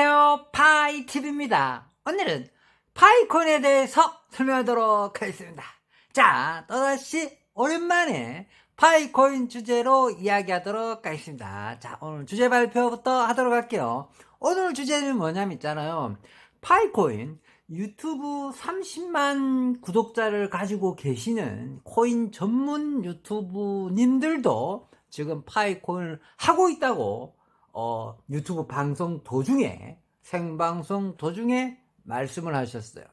안녕하세요. 파이TV입니다. 오늘은 파이콘에 대해서 설명하도록 하겠습니다. 자, 또다시 오랜만에 파이코인 주제로 이야기하도록 하겠습니다. 자, 오늘 주제 발표부터 하도록 할게요. 오늘 주제는 뭐냐면 있잖아요. 파이코인 유튜브 30만 구독자를 가지고 계시는 코인 전문 유튜브님들도 지금 파이코인을 하고 있다고 어, 유튜브 방송 도중에 생방송 도중에 말씀을 하셨어요.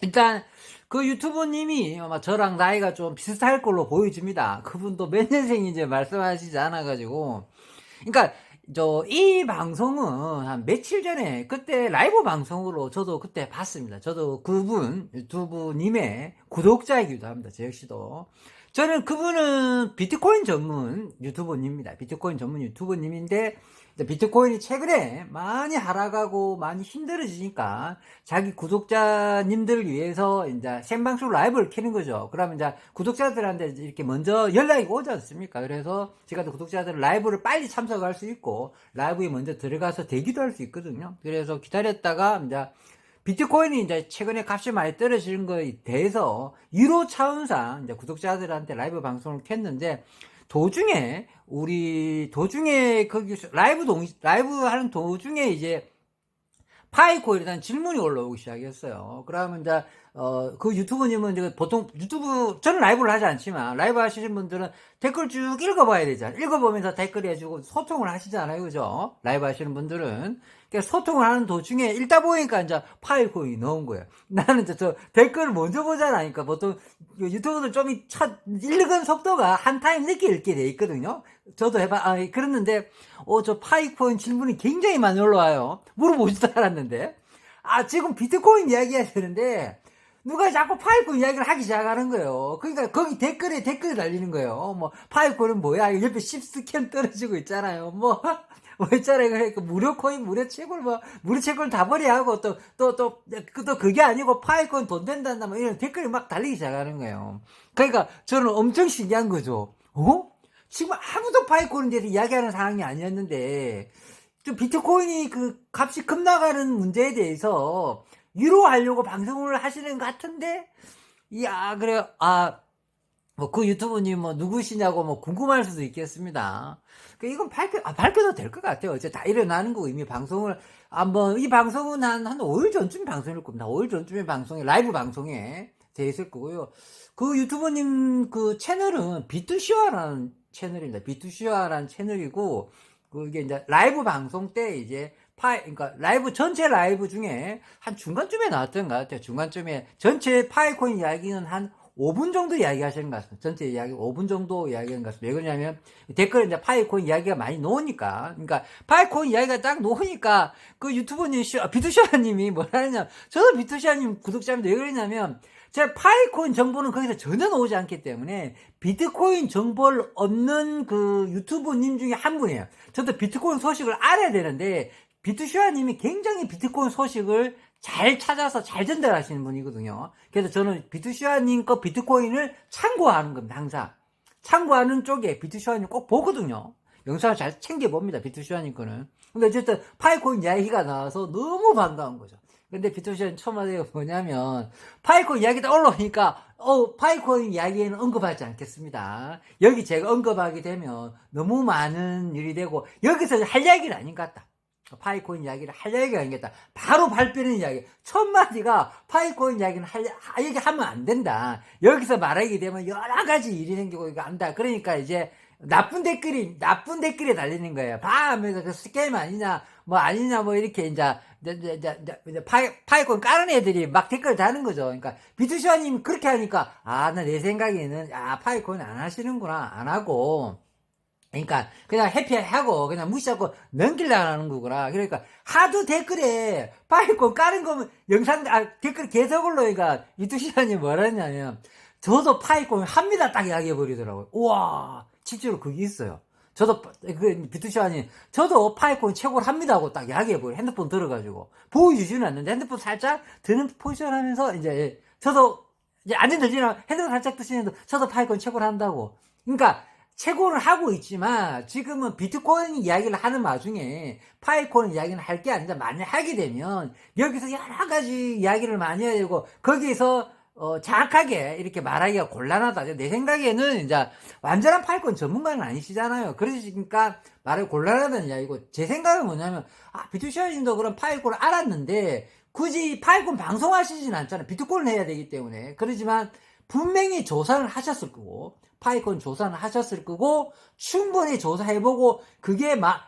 일단 그 유튜버님이 아마 저랑 나이가 좀 비슷할 걸로 보여집니다. 그분도 몇 년생인지 말씀하시지 않아가지고, 그러니까 저 이 방송은 한 며칠 전에 그때 라이브 방송으로 저도 그때 봤습니다. 저도 그분 유튜브님의 구독자이기도 합니다. 저 역시도. 저는 그분은 비트코인 전문 유튜버님입니다. 비트코인 전문 유튜버님인데 비트코인이 최근에 많이 하락하고 많이 힘들어지니까 자기 구독자님들을 위해서 이제 생방송 라이브를 켜는 거죠. 그러면 이제 구독자들한테 이렇게 먼저 연락이 오지 않습니까? 그래서 제가 또 구독자들 라이브를 빨리 참석할 수 있고 라이브에 먼저 들어가서 대기도 할 수 있거든요. 그래서 기다렸다가 이제 비트코인이 이제 최근에 값이 많이 떨어지는 거에 대해서 1호 차원상 이제 구독자들한테 라이브 방송을 켰는데 도중에 우리 도중에 거기 라이브 동 라이브 하는 도중에 이제 파이코인이라는 질문이 올라오기 시작했어요. 그러면 이제 어, 그 유튜브님은 이제 보통 유튜브, 저는 라이브를 하지 않지만, 라이브 하시는 분들은 댓글 쭉 읽어봐야 되잖아요. 읽어보면서 댓글 해주고 소통을 하시잖아요. 그죠? 라이브 하시는 분들은. 그러니까 소통을 하는 도중에 읽다 보니까 이제 파일코인이 넣은 거예요. 나는 이제 저 댓글을 먼저 보잖아. 그러니까 보통 유튜브들 좀 첫, 읽은 속도가 한 타임 늦게 읽게 돼 있거든요. 저도 해봐, 아, 그랬는데, 어, 저 파이코인 질문이 굉장히 많이 올라와요. 물어보지도 않았는데. 아, 지금 비트코인 이야기 해야 되는데, 누가 자꾸 파이콘 이야기를 하기 시작하는 거예요. 그러니까 거기 댓글에 댓글 달리는 거예요. 뭐 파이콘은 뭐야? 옆에 10스캔 떨어지고 있잖아요. 뭐, 뭐 있잖아요. 그러니까 무료 코인, 무료 채굴, 뭐 무료 채굴 다 버리하고 또 또 또 또 그게 아니고 파이콘 돈 된단다 뭐 이런 댓글이 막 달리기 시작하는 거예요. 그러니까 저는 엄청 신기한 거죠. 어? 지금 아무도 파이콘에 대해서 이야기하는 상황이 아니었는데 좀 비트코인이 그 값이 급나가는 문제에 대해서 위로하려고 방송을 하시는 것 같은데, 이야, 그래요. 아, 뭐, 그 유튜브님 뭐, 누구시냐고 뭐, 궁금할 수도 있겠습니다. 그 이건 발표, 아, 발표도 될 것 같아요. 이제 다 일어나는 거고, 이미 방송을, 한번, 이 방송은 한, 한 5일 전쯤 방송일 겁니다. 5일 전쯤에 방송에, 라이브 방송에 돼 있을 거고요. 그 유튜버님 그 채널은 비투시와라는 채널입니다. 비투시와라는 채널이고, 그게 이제 라이브 방송 때 이제 파이, 그러니까 라이브, 전체 라이브 중에 한 중간쯤에 나왔던 것 같아요. 중간쯤에 전체 파이코인 이야기는 한 5분 정도 이야기 하시는 것 같습니다. 전체 이야기 5분 정도 이야기하는 것 같습니다. 왜 그러냐면 댓글에 이제 파이코인 이야기가 많이 놓으니까. 그러니까 파이코인 이야기가 딱 놓으니까 그 유튜버님, 아, 비투시아님이 뭐라 하냐. 저도 비투시아님 구독자인데 왜 그러냐면 제가 파이코인 정보는 거기서 전혀 나오지 않기 때문에 비트코인 정보를 얻는 그 유튜버님 중에 한 분이에요. 저도 비트코인 소식을 알아야 되는데 비투슈아님이 굉장히 비트코인 소식을 잘 찾아서 잘 전달하시는 분이거든요. 그래서 저는 비투슈아님 거 비트코인을 참고하는 겁니다, 항상. 참고하는 쪽에 비투슈아님 꼭 보거든요. 영상을 잘 챙겨봅니다, 비투슈아님 거는. 근데 어쨌든 파이코인 이야기가 나와서 너무 반가운 거죠. 근데 비투슈아님 처음 하세요 뭐냐면, 파이코인 이야기가 올라오니까, 어, 파이코인 이야기에는 언급하지 않겠습니다. 여기 제가 언급하게 되면 너무 많은 일이 되고, 여기서 할 이야기는 아닌 것 같다. 파이코인 이야기를 할 이야기가 아니겠다. 바로 발표는 이야기. 첫 마디가 파이코인 이야기는 할, 이야기 하면 안 된다. 여기서 말하게 되면 여러 가지 일이 생기고 이거 안다. 그러니까 이제 나쁜 댓글이, 나쁜 댓글이 달리는 거예요. 봐! 하면서 그 스캠 아니냐, 뭐 아니냐, 뭐 이렇게 이제, 이제, 이제, 이제 파이, 파이콘 까는 애들이 막 댓글 다는 거죠. 그러니까 비투시아님 그렇게 하니까, 아, 나 내 생각에는, 아, 파이콘 안 하시는구나. 안 하고, 그러니까 그냥 해피하고 그냥 무시하고 넘길라는 거구나. 그러니까 하도 댓글에 파이콘 까는 거면 영상 아 댓글 개석을로 그러니까 이투시안이 뭐라 했냐면 저도 파이콘 합니다 딱 이야기해 버리더라고요. 우와 실제로 그게 있어요. 저도 그 비투시안이 저도 파이콘 최고를 합니다 하고 딱 이야기해 버려 핸드폰 들어가지고 보여주지는 않는데 핸드폰 살짝 드는 포지션 하면서 이제 저도 이제 안전 들지는 핸드폰 살짝 드시는데 저도 파이콘 최고를 한다고. 그러니까 채굴을 하고 있지만 지금은 비트코인 이야기를 하는 와중에 파이콘 이야기는 할 게 아니라 만약 하게 되면 여기서 여러 가지 이야기를 많이 해야 되고 거기서 어, 정확하게 이렇게 말하기가 곤란하다. 내 생각에는 이제 완전한 파이콘 전문가는 아니시잖아요. 그러시니까 말을 곤란하다는 이야기고 제 생각은 뭐냐면 아 비트쇼님도 그런 파이콘을 알았는데 굳이 파이콘 방송하시진 않잖아요. 비트코인을 해야 되기 때문에 그러지만 분명히 조사를 하셨을 거고 파이콘 조사를 하셨을 거고 충분히 조사해보고 그게 막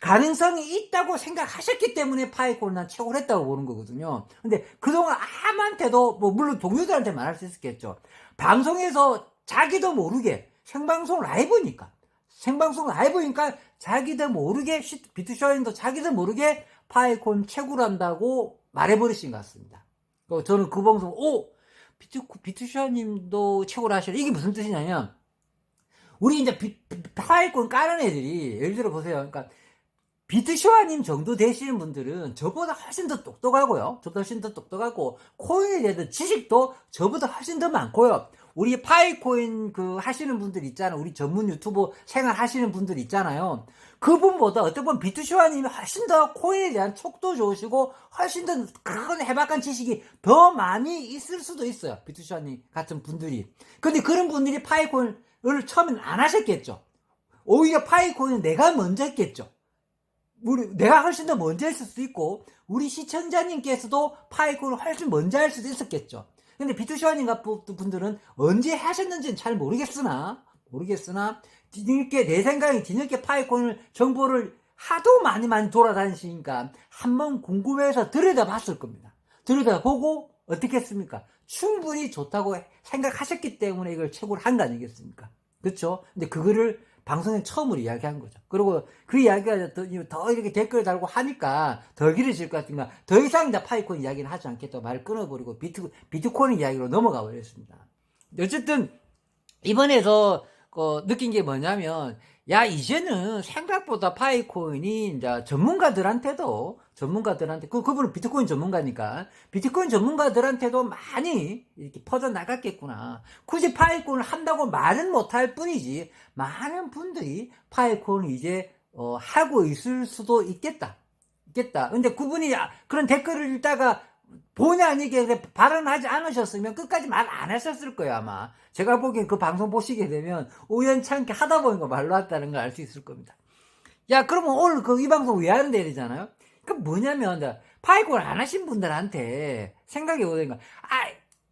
가능성이 있다고 생각하셨기 때문에 파이콘은 최고를 했다고 보는 거거든요. 근데 그동안 아무한테도 뭐 물론 동료들한테 말할 수 있었겠죠. 방송에서 자기도 모르게 생방송 라이브니까 생방송 라이브니까 자기도 모르게 시- 비트쇼인도 자기도 모르게 파이콘 최고를 한다고 말해버리신 것 같습니다. 그리고 저는 그 방송 오 비트 비트쇼님도 최고를 하시네 이게 무슨 뜻이냐면 우리 이제 비, 파이콘 까는 애들이 예를 들어 보세요. 그러니까 비트쇼아님 정도 되시는 분들은 저보다 훨씬 더 똑똑하고요. 저보다 훨씬 더 똑똑하고 코인에 대한 지식도 저보다 훨씬 더 많고요. 우리 파이코인 그 하시는 분들 있잖아요. 우리 전문 유튜버 생활 하시는 분들 있잖아요. 그분보다 어떤 분 비트쇼아님이 훨씬 더 코인에 대한 촉도 좋으시고 훨씬 더 그런 해박한 지식이 더 많이 있을 수도 있어요. 비트쇼아님 같은 분들이. 근데 그런 분들이 파이코인을 처음엔 안 하셨겠죠. 오히려 파이코인은 내가 먼저 했겠죠. 우리 내가 훨씬 더 먼저 했을 수도 있고 우리 시청자님께서도 파이콘을 훨씬 먼저 할 수도 있었겠죠. 근데 비투쇼아님 같은 분들은 언제 하셨는지는 잘 모르겠으나 모르겠으나 뒤늦게 내 생각에 뒤늦게 파이콘을 정보를 하도 많이 많이 돌아다니시니까 한번 궁금해서 들여다봤을 겁니다. 들여다보고 어떻게 했습니까? 충분히 좋다고 생각하셨기 때문에 이걸 최고를 한거 아니겠습니까? 그렇죠? 근데 그거를 방송에 처음으로 이야기한 거죠. 그리고 그 이야기가 더, 더 이렇게 댓글 달고 하니까 더 길어질 것 같으니까 더 이상 이제 파이콘 이야기는 하지 않겠다고 말을 끊어버리고 비트, 비트코인 이야기로 넘어가 버렸습니다. 어쨌든 이번에서 그 느낀 게 뭐냐면 야 이제는 생각보다 파이코인이 이제 전문가들한테도 전문가들한테 그 그분은 비트코인 전문가니까 비트코인 전문가들한테도 많이 이렇게 퍼져 나갔겠구나. 굳이 파이콘을 한다고 말은 못할 뿐이지 많은 분들이 파이콘을 이제 어, 하고 있을 수도 있겠다. 있겠다. 근데 그분이 아, 그런 댓글을 읽다가 본의 아니게 발언하지 않으셨으면 끝까지 말 안 하셨을 거예요, 아마. 제가 보기엔 그 방송 보시게 되면 우연찮게 하다 보니까 말로 왔다는 걸 알 수 있을 겁니다. 야, 그러면 오늘 그 이 방송 왜 하는데 이러잖아요? 그 뭐냐면, 파이콘 안 하신 분들한테 생각해 보니까, 아,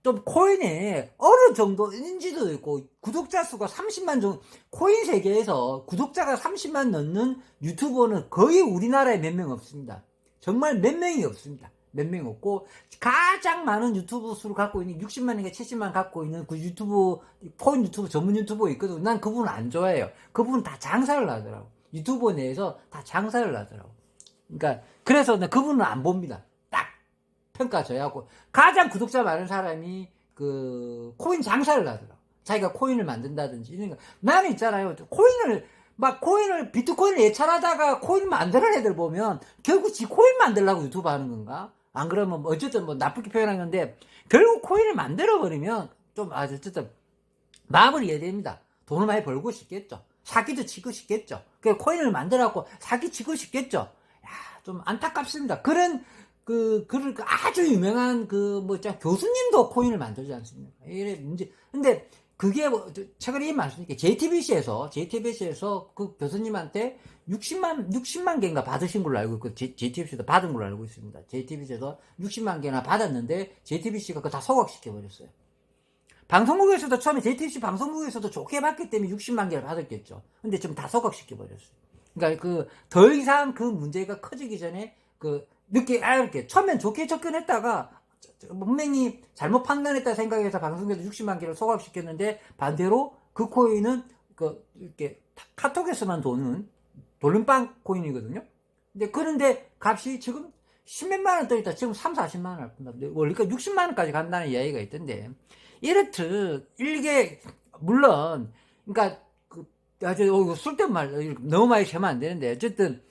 좀 코인에 어느 정도 인지도 있고, 구독자 수가 30만 정도, 코인 세계에서 구독자가 30만 넘는 유튜버는 거의 우리나라에 몇 명 없습니다. 정말 몇 명이 없습니다. 몇 명 없고 가장 많은 유튜브 수를 갖고 있는 60만인가 70만 갖고 있는 그 유튜브 코인 유튜브 전문 유튜버 있거든. 난 그분은 안 좋아해요. 그분은 다 장사를 하더라고. 유튜버 내에서 다 장사를 하더라고. 그러니까 그래서 나 그분은 안 봅니다. 딱 평가 줘야 하고 가장 구독자 많은 사람이 그 코인 장사를 하더라고. 자기가 코인을 만든다든지 이런 거. 나는 있잖아요. 코인을 막 코인을 비트코인을 예찰하다가 코인 만드는 애들 보면 결국 지 코인 만들려고 유튜브 하는 건가? 안 그러면 뭐 어쨌든 뭐 나쁘게 표현한 건데 결국 코인을 만들어 버리면 좀 아주 어쨌든 마음을 이해됩니다. 돈을 많이 벌고 싶겠죠. 사기도 치고 싶겠죠. 그 코인을 만들어갖고 사기 치고 싶겠죠. 야, 좀 안타깝습니다. 그런 그, 그, 그 아주 유명한 그, 뭐, 자, 교수님도 코인을 만들지 않습니까? 이래 문제. 근데 그게 뭐, 저- 최근에 이 말씀드릴게요. JTBC에서, JTBC에서 그 교수님한테 60만, 60만 개인가 받으신 걸로 알고 있고, JTBC도 받은 걸로 알고 있습니다. JTBC에서 60만 개나 받았는데, JTBC가 그거 다 소각시켜 버렸어요. 방송국에서도 처음에 JTBC 방송국에서도 좋게 받기 때문에 60만 개를 받았겠죠. 근데 지금 다 소각시켜 버렸어요. 그러니까 그, 더 이상 그 문제가 커지기 전에 그, 늦게, 아, 이렇게, 처음엔 좋게 접근했다가, 분명히 잘못 판단했다 생각해서 방송에서 60만 개를 소각시켰는데, 반대로 그 코인은, 그, 이렇게, 타- 카톡에서만 도는 돌림빵 코인이거든요? 근데, 그런데 값이 지금 10몇만 원 떠있다. 지금 3, 40만 원할 뿐다. 원래 60만 원까지 간다는 이야기가 있던데, 이렇듯, 일개, 물론, 그러니까, 그, 아주, 어, 쓸데없는 말, 너무 많이 세면 안 되는데, 어쨌든,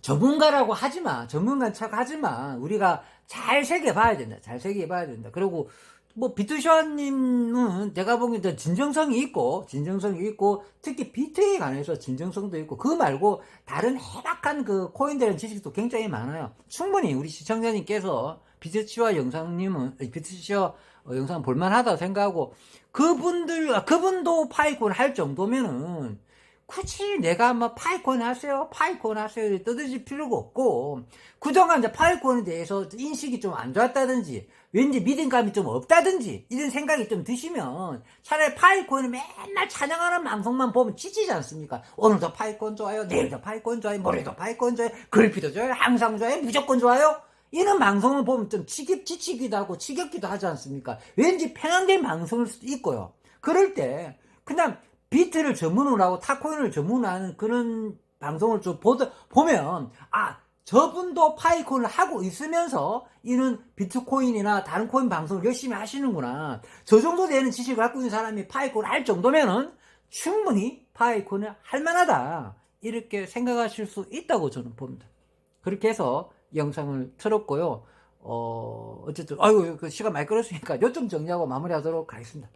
전문가라고 하지 마. 전문가 척 하지 마. 우리가 잘 새겨봐야 된다. 잘 새겨봐야 된다. 그리고 뭐 비투샤님은 제가 보기엔 진정성이 있고 진정성이 있고 특히 비트에 관해서 진정성도 있고 그 말고 다른 해박한 그 코인들은 지식도 굉장히 많아요. 충분히 우리 시청자님께서 비트치와 영상님은 비트치와 어, 영상 볼만하다고 생각하고 그분들 아, 그분도 파이콘 할 정도면은 굳이 내가 뭐 파이콘 하세요, 파이콘 하세요 떠드실 필요가 없고 그동안 이제 파이콘에 대해서 인식이 좀 안 좋았다든지 왠지 믿음감이 좀 없다든지 이런 생각이 좀 드시면 차라리 파이콘을 맨날 찬양하는 방송만 보면 지치지 않습니까? 오늘도 파이콘 좋아요, 내일도 파이콘 좋아요, 모레도 파이콘 좋아요, 글피도 좋아요, 항상 좋아요, 무조건 좋아요. 이런 방송을 보면 좀 지기, 지치기도 하고 지겹기도 하지 않습니까? 왠지 편향된 방송일 수도 있고요. 그럴 때 그냥 비트를 전문으로 하고 타코인을 전문으로 하는 그런 방송을 좀 보다, 보면 아 저분도 파이콘을 하고 있으면서 이는 비트코인이나 다른 코인 방송을 열심히 하시는구나. 저 정도 되는 지식을 갖고 있는 사람이 파이콘을 할 정도면은 충분히 파이콘을 할 만하다. 이렇게 생각하실 수 있다고 저는 봅니다. 그렇게 해서 영상을 틀었고요. 어, 어쨌든, 아유, 그 시간 많이 끌었으니까 요점 정리하고 마무리하도록 하겠습니다.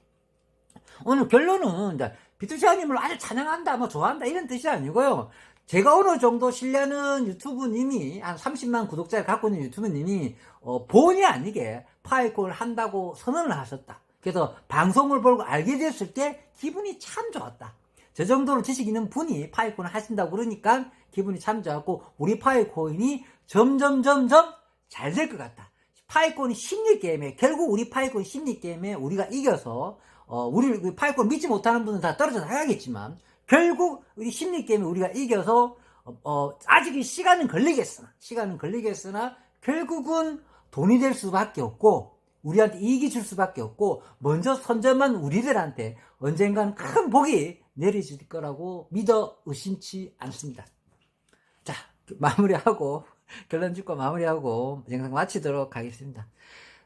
오늘 결론은, 이제 비투시아님을 아주 찬양한다, 뭐 좋아한다, 이런 뜻이 아니고요. 제가 어느 정도 신뢰하는 유튜브님이, 한 30만 구독자를 갖고 있는 유튜브님이, 어, 본의 아니게 파이콘을 한다고 선언을 하셨다. 그래서 방송을 보고 알게 됐을 때 기분이 참 좋았다. 저 정도로 지식 있는 분이 파이콘을 하신다고 그러니까 기분이 참 좋았고, 우리 파이코인이 점점, 점점 잘 될 것 같다. 파이콘이 심리 게임에, 결국 우리 파이콘 심리 게임에 우리가 이겨서, 어, 우리 그 파이콘 믿지 못하는 분은 다 떨어져 나가겠지만, 결국 우리 심리 게임에 우리가 이겨서, 어, 어, 아직 시간은 걸리겠으나, 시간은 걸리겠으나, 결국은 돈이 될 수밖에 없고, 우리한테 이익이 줄 수밖에 없고, 먼저 선점한 우리들한테 언젠간 큰 복이 내려질 거라고 믿어 의심치 않습니다. 자, 마무리하고, 결론 짓고 마무리하고 영상 마치도록 하겠습니다.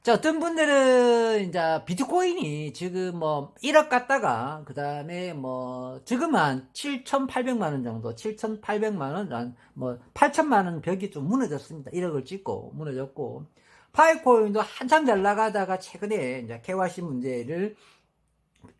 자, 어떤 분들은 이제 비트코인이 지금 뭐 1억 갔다가 그 다음에 뭐 지금 한 7,800만 원 정도, 7,800만 원, 한뭐 8천만 원 벽이 좀 무너졌습니다. 1억을 찍고 무너졌고 파이코인도 한참 잘 나가다가 최근에 이제 KYC 문제를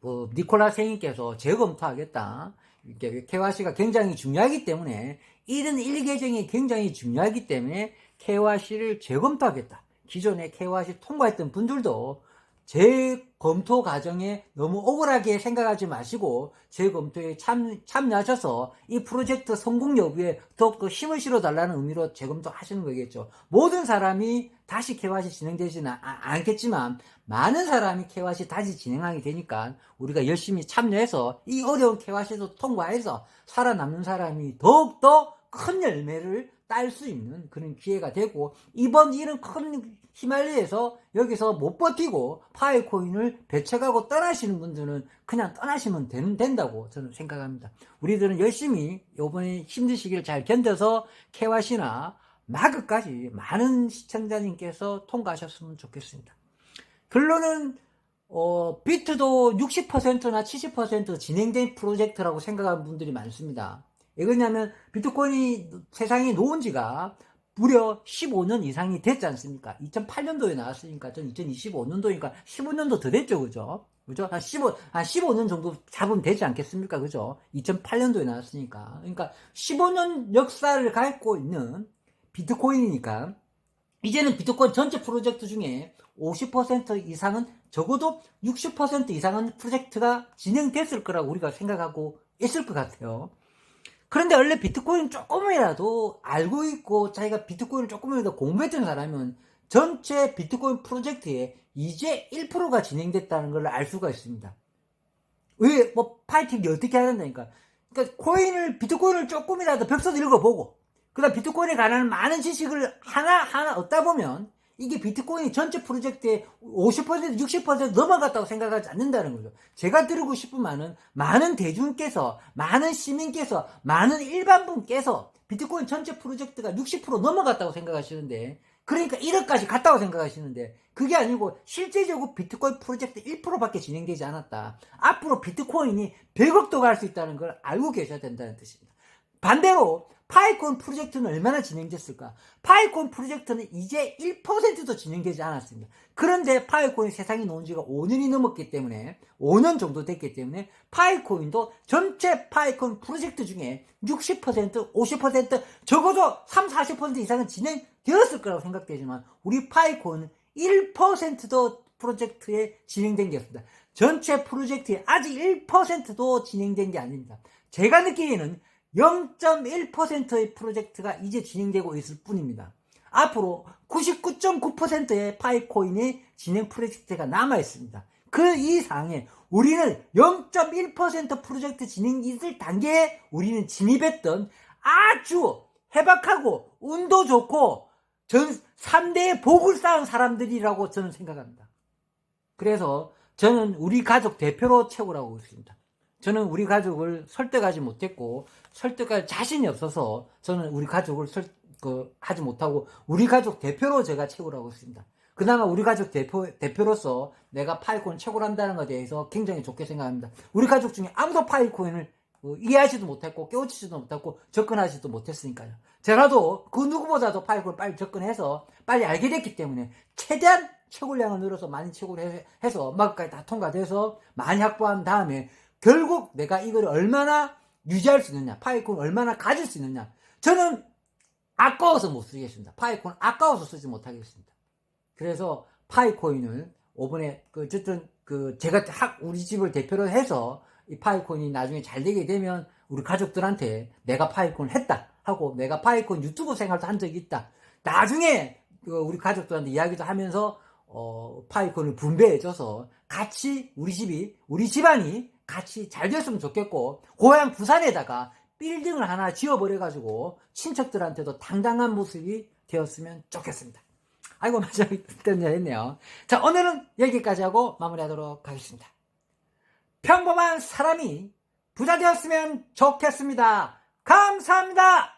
어, 니콜라 생님께서 재검토하겠다. 이렇게 KYC가 굉장히 중요하기 때문에 이런 일계정이 굉장히 중요하기 때문에 KYC를 재검토하겠다. 기존에 KYC 통과했던 분들도 재검토 과정에 너무 억울하게 생각하지 마시고 재검토에 참, 참여하셔서 이 프로젝트 성공 여부에 더욱더 힘을 실어달라는 의미로 재검토 하시는 거겠죠. 모든 사람이 다시 KYC 진행되지는 아- 않겠지만 많은 사람이 KYC 다시 진행하게 되니까 우리가 열심히 참여해서 이 어려운 KYC도 통과해서 살아남는 사람이 더욱더 큰 열매를 딸 수 있는 그런 기회가 되고 이번 이런 큰 히말리에서 여기서 못 버티고 파이코인을 배척하고 떠나시는 분들은 그냥 떠나시면 된, 된다고 저는 생각합니다. 우리들은 열심히 이번에 힘든 시기를 잘 견뎌서 KYC나 마그까지 많은 시청자님께서 통과하셨으면 좋겠습니다. 결론은 어, 비트도 60%나 70% 진행된 프로젝트라고 생각하는 분들이 많습니다. 왜 그러냐면 비트코인이 세상에 놓은 지가 무려 15년 이상이 됐지 않습니까? 2008년도에 나왔으니까 전 2025년도니까 15년도 더 됐죠, 그죠? 그죠? 한 15, 한 15년 정도 잡으면 되지 않겠습니까? 그죠? 2008년도에 나왔으니까. 그러니까 15년 역사를 갖고 있는 비트코인이니까 이제는 비트코인 전체 프로젝트 중에 50% 이상은 적어도 60% 이상은 프로젝트가 진행됐을 거라고 우리가 생각하고 있을 것 같아요. 그런데 원래 비트코인 조금이라도 알고 있고 자기가 비트코인을 조금이라도 공부했던 사람은 전체 비트코인 프로젝트에 이제 1%가 진행됐다는 걸 알 수가 있습니다. 왜, 뭐, 파이팅이 어떻게 하는다니까. 그러니까 코인을, 비트코인을 조금이라도 벽서도 읽어보고, 그 다음 비트코인에 관한 많은 지식을 하나하나 얻다 보면, 이게 비트코인이 전체 프로젝트에 50% 60% 넘어갔다고 생각하지 않는다는 거죠. 제가 드리고 싶은 말은 많은 대중께서 많은 시민께서 많은 일반 분께서 비트코인 전체 프로젝트가 60% 넘어갔다고 생각하시는데 그러니까 1억까지 갔다고 생각하시는데 그게 아니고 실제적으로 비트코인 프로젝트 1%밖에 진행되지 않았다. 앞으로 비트코인이 100억도 갈 수 있다는 걸 알고 계셔야 된다는 뜻입니다. 반대로 파이콘 프로젝트는 얼마나 진행됐을까? 파이콘 프로젝트는 이제 1%도 진행되지 않았습니다. 그런데 파이콘이 세상에 놓은 지가 5년이 넘었기 때문에 5년 정도 됐기 때문에 파이코인도 전체 파이콘 프로젝트 중에 60%, 50% 적어도 3, 40% 이상은 진행되었을 거라고 생각되지만 우리 파이콘은 1%도 프로젝트에 진행된 게 없습니다. 전체 프로젝트에 아직 1%도 진행된 게 아닙니다. 제가 느끼기에는 0.1%의 프로젝트가 이제 진행되고 있을 뿐입니다. 앞으로 99.9%의 파이코인의 진행 프로젝트가 남아 있습니다. 그 이상에 우리는 0.1% 프로젝트 진행이 있을 단계에 우리는 진입했던 아주 해박하고 운도 좋고 전 3대의 복을 쌓은 사람들이라고 저는 생각합니다. 그래서 저는 우리 가족 대표로 최고라고 있습니다. 저는 우리 가족을 설득하지 못했고 설득할 자신이 없어서 저는 우리 가족을 설, 그, 하지 못하고 우리 가족 대표로 제가 최고라고 있습니다. 그나마 우리 가족 대표, 대표로서 내가 파이콘 최고란다는 것에 대해서 굉장히 좋게 생각합니다. 우리 가족 중에 아무도 파이콘을 어, 이해하지도 못했고 깨우치지도 못했고 접근하지도 못했으니까요. 제가도 그 누구보다도 파이콘을 빨리 접근해서 빨리 알게 됐기 때문에 최대한 채굴량을 늘어서 많이 채굴을 해- 해서 마크까지 다 통과돼서 많이 확보한 다음에 결국 내가 이걸 얼마나 유지할 수 있느냐 파이콘을 얼마나 가질 수 있느냐 저는 아까워서 못 쓰겠습니다. 파이콘 아까워서 쓰지 못하겠습니다. 그래서 파이코인을 이번에 그 어쨌든 그 제가 학 우리 집을 대표로 해서 이 파이코인이 나중에 잘 되게 되면 우리 가족들한테 내가 파이콘을 했다 하고 내가 파이콘 유튜브 생활도 한 적이 있다. 나중에 그 우리 가족들한테 이야기도 하면서 어 파이콘을 분배해줘서 같이 우리 집이 우리 집안이 같이 잘 됐으면 좋겠고 고향 부산에다가 빌딩을 하나 지어버려가지고 친척들한테도 당당한 모습이 되었으면 좋겠습니다. 아이고 마지막에 뜬 했네요. 자 오늘은 여기까지 하고 마무리하도록 하겠습니다. 평범한 사람이 부자 되었으면 좋겠습니다. 감사합니다.